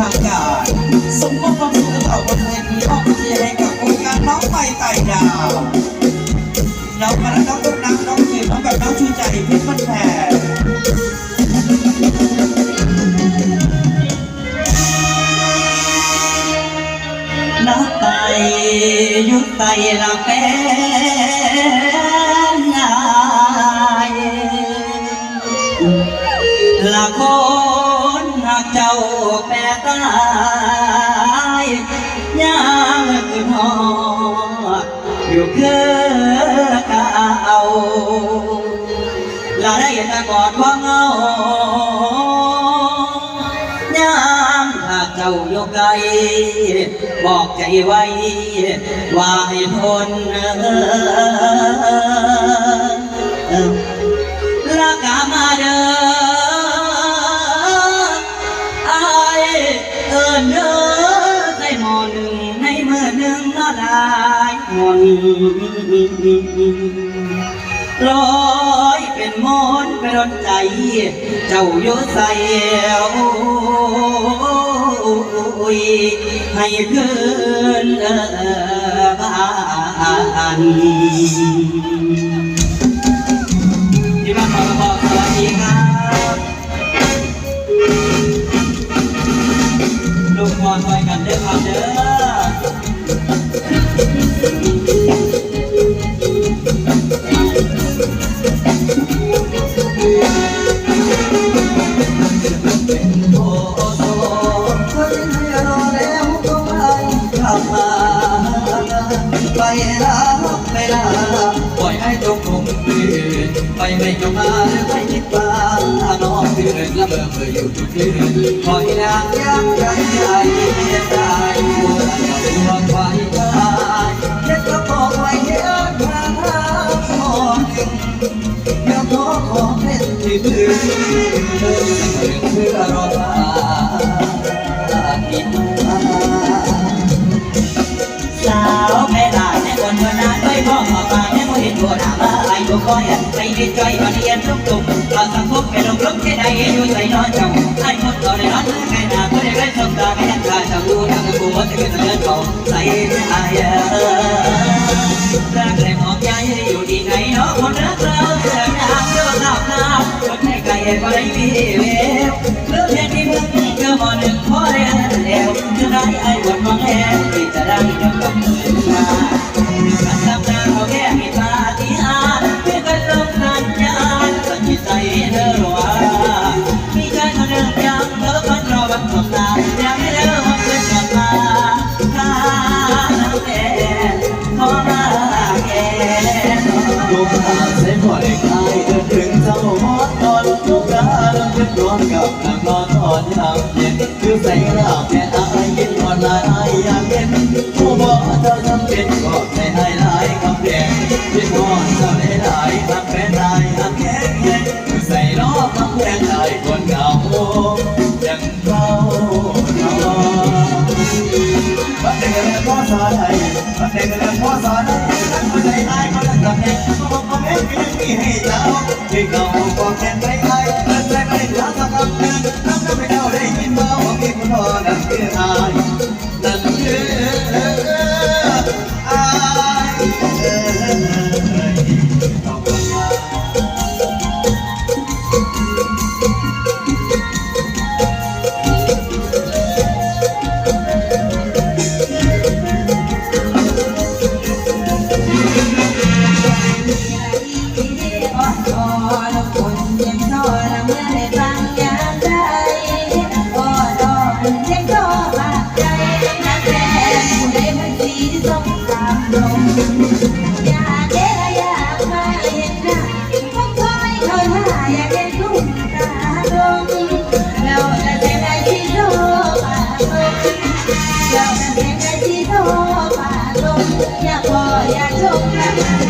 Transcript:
ทางการสมมติความสุขต่อบนเวทีออกเสียงให้กับวงการน้องใหม่ไต่ดาวน้องมาแล้วน้องต้นน้ำน้องเขียวน้องแบบน้องชูใจเพี่มันแผ่นับไปยุดไปละแฟน อยู่คือเก่าละได้แต่กอดว่าเงายามหากเจ้าอยู่ไกลบอกใจไว้ว่าให้ทนเออละกามาเด้ออายเอินเด้อ ลอยเป็นมนไปดนใจ เจ้าอยู่ใส่ให้คืนบ้านที่บ้านขอบอกสวัสดีครับลูกมอนคอยกันเด้อครับเด้อ ไปไม่จงมาไปคิดว่าน้องคืนละเมอเมื่ออยู่ทุกคืนคอยนางยักใจใจเพียงได้หัวเราตัวไฟได้แค่ก็บอกไว้เยอะทางทางมองหนึ่งอย่าท้อขอเล่นที่พื้นเพื่อรอมาอีกมาสาวแม่ลาแม่คนเมื่อนานไปพ่อมาปาแม่ก็เห็นตัวหน้ามาไอ้ตัวคอย ไปดีใจมาเรียนทุกตุ่มเราสังคมไปลงลุกที่ใดอยู่ใส่นอนเจ้าไอ้คนต่อได้นอนแม่นาก็ได้ไปส่งตาแม่ทันตาชาวดูทางกูว่าจะเป็นเงินของใส่ไอ้รักแรงหอมใจอยู่ที่ไหนเนาะคนรักเราเดินทางเดินหลับหน้าคนให้ไกลก็ได้มีเวฟเรื่องแค่ที่มึงเจอหมอหนึ่งพอแล้วแล้วจะได้ไอ้บทมองแอบที่จะได้เดินกับมือมาการทำงาน ดวงตาเส้นหัวเด็กไอ้เดินถึงเจ้าหอดนอนทุกราเดินขึ้นนอนกับนางนอนนอนยามเย็นคือใส่กระดาษแค่อายกินออนลน์อายอยากเห็นผู้บอกเจ้าจำเป็นก็ใส่ให้หลายคำแดงคิดนอนเจ้าได้หลายทำแฟนได้ทำแค่เย็นคือใส่ล้อคำแดงได้คนเหงายังเฝ้ารอบัดเด็กเรียนพ่อสอนให้บัดเด็กเรียนพ่อสอนให้นั่งมาใจร้ายเขาเล่นกับเด็กเขา อยากพอ